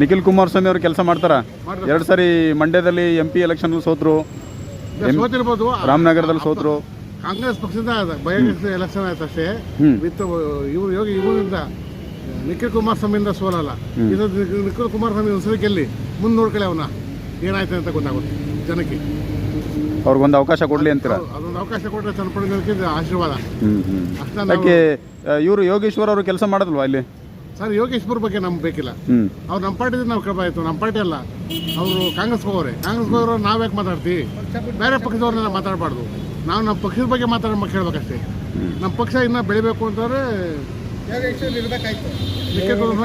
ನಿಖಿಲ್ ಕುಮಾರಸ್ವಾಮಿ ಅವರು ಕೆಲಸ ಮಾಡ್ತಾರಾ? ಎರಡು ಸಾರಿ ಮಂಡ್ಯದಲ್ಲಿ ಎಂ ಪಿ ಎಲೆಕ್ಷನ್ ಸೋತರು. ಸೋತಿರ್ಬೋದು. ರಾಮನಗರದಲ್ಲಿ ಸೋತರು. ಕಾಂಗ್ರೆಸ್ ಪಕ್ಷದಿಂದ ಬೈ ಎಲೆಕ್ಷನ್ ಆಯ್ತು ಅಷ್ಟೇ. ವಿತ್ ಇವ್ರು ಯೋಗಿ ಇವರಿಂದ ನಿಖಿಲ್ ಕುಮಾರಸ್ವಾಮಿಯಿಂದ ಸೋಲಲ್ಲ. ಇದು ನಿಖಿಲ್ ಕುಮಾರಸ್ವಾಮಿ ಒಂದ್ಸರಿ ಗೆಲ್ಲಿ ಮುಂದೆ ನೋಡ್ಕೊಳ್ಳಿ ಅವನ. ಏನಾಯ್ತು ಅಂತ ಗೊತ್ತಾಗುತ್ತೆ ಜನಕ್ಕೆ. ಅವ್ರಿಗೊಂದು ಅವಕಾಶ ಕೊಡ್ಲಿ ಅಂತೀರಾ? ಅದೊಂದು ಅವಕಾಶ ಕೊಟ್ಟರೆ ಚನ್ನಪಟ್ಟಣಕ್ಕೆ ಆಶೀರ್ವಾದ. ಅಷ್ಟೇ ಇವರು ಯೋಗೇಶ್ವರ್ ಅವರು ಕೆಲಸ ಮಾಡೋದಲ್ವಾ ಇಲ್ಲಿ? ಸರ್ ಯೋಗೇಶ್ಪುರ್ ಬಗ್ಗೆ ನಮ್ಗೆ ಬೇಕಿಲ್ಲ. ಅವ್ರು ನಮ್ಮ ಪಾರ್ಟಿ ನಾವು ಕೇಳಬಾಯ್ತು ನಮ್ಮ ಪಾರ್ಟಿ ಅಲ್ಲ. ಅವರು ಕಾಂಗ್ರೆಸ್ ಹೋಗೋರೆ ಕಾಂಗ್ರೆಸ್ ಹೋಗೋರು ನಾವ್ಯಾಕೆ ಮಾತಾಡ್ತೀವಿ ಬೇರೆ ಪಕ್ಷದವ್ರನ್ನೆಲ್ಲ ಮಾತಾಡಬಾರ್ದು. ನಾವು ನಮ್ಮ ಪಕ್ಷದ ಬಗ್ಗೆ ಮಾತಾಡ ಕೇಳ್ಬೇಕಷ್ಟೇ. ನಮ್ಮ ಪಕ್ಷ ಇನ್ನೂ ಬೆಳಿಬೇಕು ಅಂತಂದ್ರೆ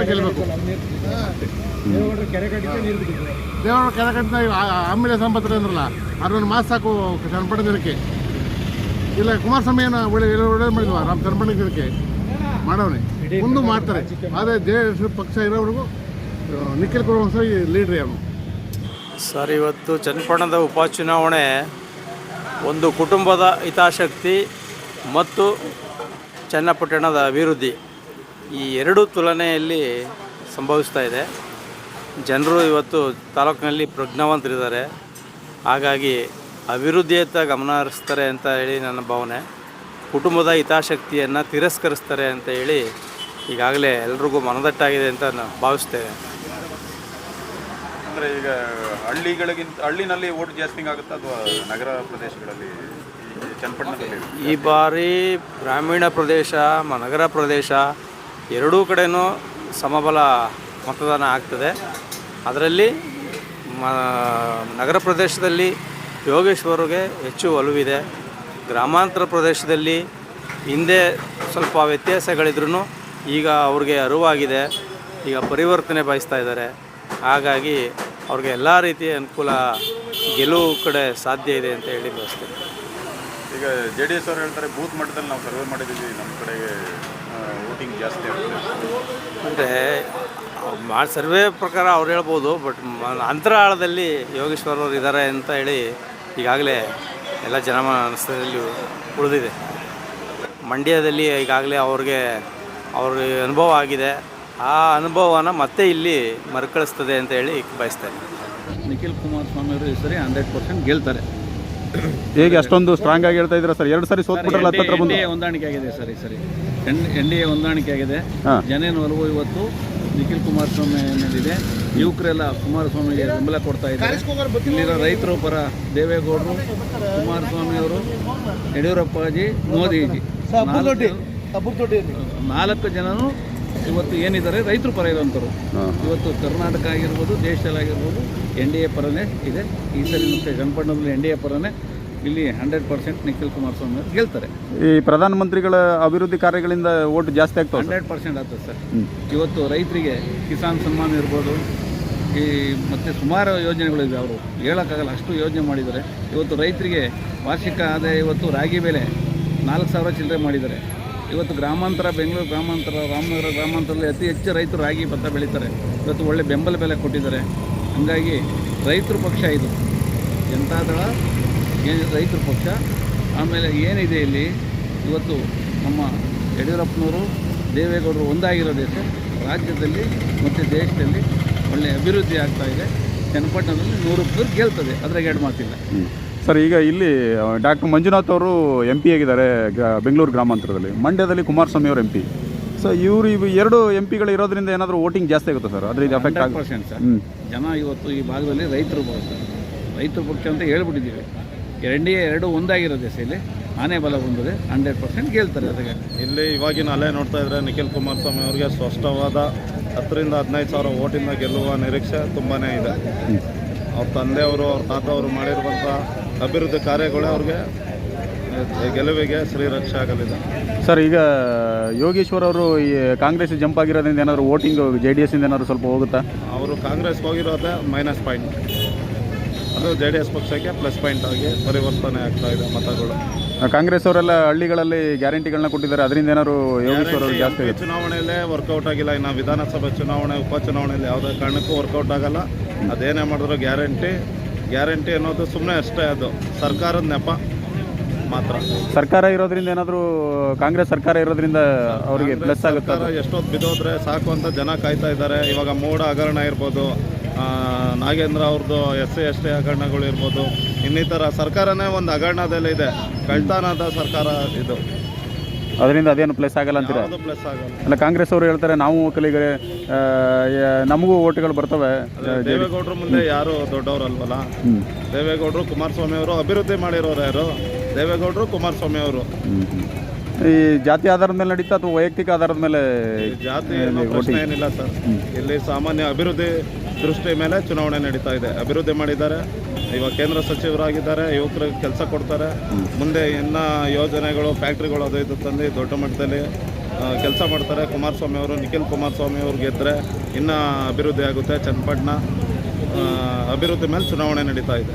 ಗೆಲ್ಲಬೇಕು ದೇವರ ಕೆರೆ ಕಟ್ಟಿದ ಆಮೇಲೆ ಸಂಪತ್ರೆ ಅಂದ್ರಲ್ಲ ಅದೊಂದು ಮಾಸ್ ಸಾಕು ಚನ್ನಪಟ್ಟ ಜನಕ್ಕೆ ಇಲ್ಲ ಕುಮಾರಸ್ವಾಮಿ ಏನೋ ಒಳ್ಳೆ ಒಳ್ಳೆ ಮಾಡಿದ್ವಾ? ನಮ್ಮ ಚನ್ನಪಟ್ಟ ಜನಕ್ಕೆ ಮಾಡವನೆ ಮುಂದೆ ಮಾಡ್ತಾರೆ. ಆದರೆ ಜೆ ಎಸ್ ಪಕ್ಷ ಇರೋವರೆಗೂ ನಿಖಿಲ್ ನಿಖಿಲ್ ಕುಮಾರಸ್ವಾಮಿ ಲೀಡ್ರಿ ಅವನು ಸರ್ ಇವತ್ತು ಚನ್ನಪಟ್ಟಣದ ಉಪಚುನಾವಣೆ ಒಂದು ಕುಟುಂಬದ ಹಿತಾಸಕ್ತಿ ಮತ್ತು ಚನ್ನಪಟ್ಟಣದ ಅಭಿವೃದ್ಧಿ ಈ ಎರಡು ತುಲನೆಯಲ್ಲಿ ಸಂಭವಿಸ್ತಾ ಇದೆ. ಜನರು ಇವತ್ತು ತಾಲೂಕಿನಲ್ಲಿ ಪ್ರಜ್ಞಾವಂತರಿದ್ದಾರೆ. ಹಾಗಾಗಿ ಅಭಿವೃದ್ಧಿಯತ್ತ ಗಮನ ಹರಿಸ್ತಾರೆ ಅಂತ ಹೇಳಿ ನನ್ನ ಭಾವನೆ. ಕುಟುಂಬದ ಹಿತಾಸಕ್ತಿಯನ್ನು ತಿರಸ್ಕರಿಸ್ತಾರೆ ಅಂತ ಹೇಳಿ ಈಗಾಗಲೇ ಎಲ್ರಿಗೂ ಮನದಟ್ಟಾಗಿದೆ ಅಂತ ನಾನು ಭಾವಿಸ್ತೇನೆ. ಅಂದರೆ ಈಗ ಹಳ್ಳಿಗಳಿಗಿಂತ ಹಳ್ಳಿನಲ್ಲಿ ಓಟ್ ಜಾಸ್ತಿ ಆಗುತ್ತಾ ಅಥವಾ ನಗರ ಪ್ರದೇಶಗಳಲ್ಲಿ ಚನ್ನಪಟ್ಟಣದಲ್ಲಿ? ಈ ಬಾರಿ ಗ್ರಾಮೀಣ ಪ್ರದೇಶ ಮ- ನಗರ ಪ್ರದೇಶ ಎರಡೂ ಕಡೆನೂ ಸಮಬಲ ಮತದಾನ ಆಗ್ತದೆ. ಅದರಲ್ಲಿ ಮ ನಗರ ಪ್ರದೇಶದಲ್ಲಿ ಯೋಗೇಶ್ವರಿಗೆ ಹೆಚ್ಚು ಒಲವಿದೆ. ಗ್ರಾಮಾಂತರ ಪ್ರದೇಶದಲ್ಲಿ ಹಿಂದೆ ಸ್ವಲ್ಪ ವ್ಯತ್ಯಾಸಗಳಿದ್ರೂ ಈಗ ಅವ್ರಿಗೆ ಅರಿವಾಗಿದೆ ಈಗ ಪರಿವರ್ತನೆ ಬಯಸ್ತಾ ಇದ್ದಾರೆ. ಹಾಗಾಗಿ ಅವ್ರಿಗೆ ಎಲ್ಲ ರೀತಿಯ ಅನುಕೂಲ ಗೆಲುವು ಕಡೆ ಸಾಧ್ಯ ಇದೆ ಅಂತ ಹೇಳಿ ಬಯಸ್ತೀನಿ. ಈಗ ಜೆ ಡಿ ಎಸ್ ಅವರು ಹೇಳ್ತಾರೆ ಬೂತ್ ಮಟ್ಟದಲ್ಲಿ ನಾವು ಸರ್ವೆ ಮಾಡಿದ್ದೀವಿ ನಮ್ಮ ಕಡೆಗೆ ವೋಟಿಂಗ್ ಜಾಸ್ತಿ ಆಗುತ್ತೆ ಅಂದರೆ ಮಾ ಸರ್ವೆ ಪ್ರಕಾರ ಅವ್ರು ಹೇಳ್ಬೋದು ಬಟ್ ಅಂತರಾಳದಲ್ಲಿ ಯೋಗೇಶ್ವರ್ ಅವರು ಇದ್ದಾರೆ ಅಂತ ಹೇಳಿ ಈಗಾಗಲೇ ಎಲ್ಲ ಜನಮಾನಸದಲ್ಲಿ ಉಳಿದಿದೆ. ಮಂಡ್ಯದಲ್ಲಿ ಈಗಾಗಲೇ ಅವ್ರಿಗೆ ಅವ್ರಿಗೆ ಅನುಭವ ಆಗಿದೆ. ಆ ಅನುಭವನ ಮತ್ತೆ ಇಲ್ಲಿ ಮರುಕಳಿಸ್ತದೆ ಅಂತ ಹೇಳಿ ಬಯಸ್ತಾರೆ ನಿಖಿಲ್ ಕುಮಾರಸ್ವಾಮಿ ಅವರು ಈ ಸರಿ ಹಂಡ್ರೆಡ್ ಪರ್ಸೆಂಟ್ ಗೆಲ್ತಾರೆ. ಹೇಗೆ ಅಷ್ಟೊಂದು ಸ್ಟ್ರಾಂಗ್ ಆಗಿ ಹೇಳ್ತಾ ಇದ್ದೀರಾ ಸರ್? ಎರಡು ಸಾರಿ ಸೋತ್ಬಿಟ್ರಲ್ಲ ಹತ್ತತ್ರ ಎನ್ ಬಂದು? ಹೊಂದಾಣಿಕೆ ಆಗಿದೆ ಸರ್ ಈ ಸರಿ. ಎನ್ ಡಿ ಎ ಹೊಂದಾಣಿಕೆ ಆಗಿದೆ. ಜನ ಜನೇನು ಒಲವು ಇವತ್ತು ನಿಖಿಲ್ ಕುಮಾರಸ್ವಾಮಿ ಏನಿದೆ ಯುವಕರೆಲ್ಲ ಕುಮಾರಸ್ವಾಮಿಗೆ ಬೆಂಬಲ ಕೊಡ್ತಾ ಇದ್ದಾರೆ. ಇಲ್ಲಿರೋ ರೈತರು ಪರ ದೇವೇಗೌಡರು ಕುಮಾರಸ್ವಾಮಿ ಅವರು ಯಡಿಯೂರಪ್ಪಾಜಿ ಮೋದಿಜಿ. ನಾಲ್ಕು- ನಾಲ್ಕು ಜನನು ಇವತ್ತು ಏನಿದ್ದಾರೆ? ರೈತರು ಪರ ಇರುವಂಥವ್ರು ಇವತ್ತು ಕರ್ನಾಟಕ ಆಗಿರ್ಬೋದು ದೇಶದಲ್ಲಾಗಿರ್ಬೋದು ಎನ್ ಡಿ ಎ ಪರನೇ ಇದೆ. ಈ ಸರಿ ಮತ್ತೆ ಜನಪಣ್ಣದಲ್ಲಿ ಎನ್ ಡಿ ಎ ಪರನೇ ಇಲ್ಲಿ ಹಂಡ್ರೆಡ್ ಪರ್ಸೆಂಟ್ ನಿಖಿಲ್ ಕುಮಾರಸ್ವಾಮಿ ಅವರು ಗೆಲ್ತಾರೆ. ಈ ಪ್ರಧಾನಮಂತ್ರಿಗಳ ಅಭಿವೃದ್ಧಿ ಕಾರ್ಯಗಳಿಂದ ಓಟ್ ಜಾಸ್ತಿ ಆಗ್ತಾವೆ ಸರ್ ಹಂಡ್ರೆಡ್ ಪರ್ಸೆಂಟ್ ಆಗ್ತದೆ ಸರ್. ಹ್ಮ್. ಇವತ್ತು ರೈತರಿಗೆ ಕಿಸಾನ್ ಸನ್ಮಾನ್ ಇರ್ಬೋದು ಈ ಮತ್ತು ಸುಮಾರು ಯೋಜನೆಗಳಿವೆ ಅವರು. ಹೇಳೋಕ್ಕಾಗಲ್ಲ ಅಷ್ಟು ಯೋಜನೆ ಮಾಡಿದ್ದಾರೆ. ಇವತ್ತು ರೈತರಿಗೆ ವಾರ್ಷಿಕ ಆದಾಯ ಇವತ್ತು ರಾಗಿ ಬೆಲೆ ನಾಲ್ಕು ಸಾವಿರ ಚಿಲ್ಲರೆ ಮಾಡಿದ್ದಾರೆ. ಇವತ್ತು ಗ್ರಾಮಾಂತರ ಬೆಂಗಳೂರು ಗ್ರಾಮಾಂತರ ರಾಮನಗರ ಗ್ರಾಮಾಂತರದಲ್ಲಿ ಅತಿ ಹೆಚ್ಚು ರೈತರು ರಾಗಿ ಭತ್ತ ಬೆಳೀತಾರೆ. ಇವತ್ತು ಒಳ್ಳೆ ಬೆಂಬಲ ಬೆಲೆ ಕೊಟ್ಟಿದ್ದಾರೆ. ಹಾಗಾಗಿ ರೈತರ ಪಕ್ಷ ಇದು. ಜನತಾದಳ ರೈತರ ಪಕ್ಷ. ಆಮೇಲೆ ಏನಿದೆ ಇಲ್ಲಿ? ಇವತ್ತು ನಮ್ಮ ಯಡಿಯೂರಪ್ಪನವರು ದೇವೇಗೌಡರು ಒಂದಾಗಿರೋದೇ ಸರ್ ರಾಜ್ಯದಲ್ಲಿ ಮತ್ತು ದೇಶದಲ್ಲಿ ಒಳ್ಳೆಯ ಅಭಿವೃದ್ಧಿ ಆಗ್ತಾ ಇದೆ. ಚನ್ನಪಟ್ಟಣದಲ್ಲಿ ನೂರು ನೂರು ಗೆಲ್ತದೆ. ಅದ್ರಾಗ ಎರಡು ಮಾತಿಲ್ಲ. ಸರ್ ಈಗ ಇಲ್ಲಿ ಡಾಕ್ಟರ್ ಮಂಜುನಾಥ್ ಅವರು ಎಂ ಪಿ ಆಗಿದ್ದಾರೆ ಗ- ಬೆಂಗಳೂರು ಗ್ರಾಮಾಂತರದಲ್ಲಿ. ಮಂಡ್ಯದಲ್ಲಿ ಕುಮಾರಸ್ವಾಮಿ ಅವರು ಎಂ ಪಿ ಸೊ ಇವರು ಇವು ಎರಡು ಎಂ ಪಿಗಳು ಇರೋದ್ರಿಂದ ಏನಾದರೂ ವೋಟಿಂಗ್ ಜಾಸ್ತಿ ಆಗುತ್ತೆ ಸರ್? ಅದರಿಂದ ಆಗುತ್ತೆ ಪರ್ಸೆಂಟ್ ಸರ್. ಜನ ಇವತ್ತು ಈ ಭಾಗದಲ್ಲಿ ರೈತರು ಬರುತ್ತೆ ರೈತರ ಪಕ್ಷ ಅಂತ ಹೇಳ್ಬಿಟ್ಟಿದ್ದೀವಿ. ಎನ್ ಡಿ ಎ ಎರಡು ಒಂದಾಗಿರೋದೆ ಇಲ್ಲಿ ಆನೆ ಬಲ ಬಂದಿದೆ ಹಂಡ್ರೆಡ್ ಪರ್ಸೆಂಟ್ ಗೆಲ್ತಾರೆ ಅದಕ್ಕೆ. ಇಲ್ಲಿ ಇವಾಗಿನ ಅಲೆ ನೋಡ್ತಾ ಇದ್ರೆ ನಿಖಿಲ್ ಕುಮಾರಸ್ವಾಮಿ ಅವರಿಗೆ ಸ್ಪಷ್ಟವಾದ ಹತ್ತರಿಂದ ಹದಿನೈದು ಸಾವಿರ ಓಟಿಂದ ಗೆಲ್ಲುವ ನಿರೀಕ್ಷೆ ತುಂಬಾ ಇದೆ. ಅವ್ರ ತಂದೆಯವರು ಅವ್ರ ತಾತ ಅವರು ಮಾಡಿರುವಂಥ ಅಭಿವೃದ್ಧಿ ಕಾರ್ಯಗಳೇ ಅವ್ರಿಗೆ ಗೆಲುವಿಗೆ ಶ್ರೀರಕ್ಷೆ ಆಗಲಿದೆ. ಸರ್ ಈಗ ಯೋಗೇಶ್ವರ್ ಅವರು ಈ ಕಾಂಗ್ರೆಸ್ ಜಂಪ್ ಆಗಿರೋದ್ರಿಂದ ಏನಾದರೂ ವೋಟಿಂಗ್ ಜೆ ಡಿ ಎಸ್ಸಿಂದ ಏನಾದರೂ ಸ್ವಲ್ಪ ಹೋಗುತ್ತಾ? ಅವರು ಕಾಂಗ್ರೆಸ್ಗೆ ಹೋಗಿರೋದೇ ಮೈನಸ್ ಪಾಯಿಂಟ್ ಅದು ಜೆ ಡಿ ಎಸ್ ಪಕ್ಷಕ್ಕೆ ಪ್ಲಸ್ ಪಾಯಿಂಟ್ ಆಗಿ ಪರಿವರ್ತನೆ ಆಗ್ತಾ ಇದೆ ಮತಗಳು. ಕಾಂಗ್ರೆಸ್ ಅವರೆಲ್ಲ ಹಳ್ಳಿಗಳಲ್ಲಿ ಗ್ಯಾರಂಟಿಗಳನ್ನ ಕೊಟ್ಟಿದ್ದಾರೆ. ಅದರಿಂದ ಏನಾದ್ರು ಯೋಗೇಶ್ವರ್ ಅವರು ಜಾಸ್ತಿ ಚುನಾವಣೆಯಲ್ಲೇ ವರ್ಕೌಟ್ ಆಗಿಲ್ಲ. ಇನ್ನು ವಿಧಾನಸಭೆ ಚುನಾವಣೆ ಉಪಚುನಾವಣೆಯಲ್ಲಿ ಯಾವುದೇ ಕಾರಣಕ್ಕೂ ವರ್ಕೌಟ್ ಆಗಲ್ಲ. ಅದೇನೇ ಮಾಡಿದ್ರು ಗ್ಯಾರಂಟಿ ಗ್ಯಾರಂಟಿ ಅನ್ನೋದು ಸುಮ್ಮನೆ ಅಷ್ಟೇ ಅದು. ಸರ್ಕಾರದ ನೆಪ ಮಾತ್ರ. ಸರ್ಕಾರ ಇರೋದ್ರಿಂದ ಏನಾದರೂ ಕಾಂಗ್ರೆಸ್ ಸರ್ಕಾರ ಇರೋದ್ರಿಂದ ಅವರಿಗೆ ಪ್ಲಸ್ ಆಗುತ್ತೆ ಎಷ್ಟೊತ್ತು ಬಿದ್ದೋದ್ರೆ ಸಾಕು ಅಂತ ಜನ ಕಾಯ್ತಾ ಇದ್ದಾರೆ. ಇವಾಗ ಮೂಡ ಹಗರಣ ಇರ್ಬೋದು. ನಾಗೇಂದ್ರ ಅವ್ರದ್ದು ಎಸ್ ಸಿ ಎಸ್ ಟಿ ಹಗರಣಗಳು ಇರ್ಬೋದು. ಇನ್ನಿತರ ಸರ್ಕಾರನೇ ಒಂದು ಹಗರಣದಲ್ಲಿ ಇದೆ. ಕಳ್ತಾನದ ಸರ್ಕಾರ ಇದು. ಅದರಿಂದ ಅದೇನು ಪ್ಲಸ್ ಆಗಲ್ಲ ಅಂತ ಪ್ಲಸ್ ಆಗಲ್ಲ. ಅಲ್ಲ ಕಾಂಗ್ರೆಸ್ ಅವರು ಹೇಳ್ತಾರೆ ನಾವು ಒಕ್ಕಲಿಗರೆ ನಮಗೂ ಓಟ್ಗಳು ಬರ್ತವೆ. ಅದೇ ದೇವೇಗೌಡರ ಮುಂದೆ ಯಾರು ದೊಡ್ಡವರಲ್ವಲ್ಲ? ಅಲ್ವಲ್ಲ ದೇವೇಗೌಡರು ಕುಮಾರಸ್ವಾಮಿ ಅವರು ಅಭಿವೃದ್ಧಿ ಮಾಡಿರೋರು ಯಾರು? ದೇವೇಗೌಡರು ಕುಮಾರಸ್ವಾಮಿ ಅವರು. ಈ ಜಾತಿ ಆಧಾರದ ಮೇಲೆ ನಡೀತಾ ಅಥವಾ ವೈಯಕ್ತಿಕ ಆಧಾರದ ಮೇಲೆ ಜಾತಿ ಪ್ರಶ್ನೆ ಏನಿಲ್ಲ ಸರ್. ಇಲ್ಲಿ ಸಾಮಾನ್ಯ ಅಭಿವೃದ್ಧಿ ದೃಷ್ಟಿ ಮೇಲೆ ಚುನಾವಣೆ ನಡೀತಾ ಇದೆ. ಅಭಿವೃದ್ಧಿ ಮಾಡಿದ್ದಾರೆ. ಇವಾಗ ಕೇಂದ್ರ ಸಚಿವರಾಗಿದ್ದಾರೆ. ಯುವಕರಿಗೆ ಕೆಲಸ ಕೊಡ್ತಾರೆ. ಮುಂದೆ ಇನ್ನ ಯೋಜನೆಗಳು, ಫ್ಯಾಕ್ಟ್ರಿಗಳು ಅದು ಇದು ತಂದು ದೊಡ್ಡ ಮಟ್ಟದಲ್ಲಿ ಕೆಲಸ ಮಾಡ್ತಾರೆ. ಕುಮಾರಸ್ವಾಮಿ ಅವರು, ನಿಖಿಲ್ ಕುಮಾರಸ್ವಾಮಿ ಅವ್ರು ಗೆದ್ದರೆ ಇನ್ನೂ ಅಭಿವೃದ್ಧಿ ಆಗುತ್ತೆ. ಚನ್ನಪಟ್ಟಣ ಅಭಿವೃದ್ಧಿ ಮೇಲೆ ಚುನಾವಣೆ ನಡೀತಾ ಇದೆ.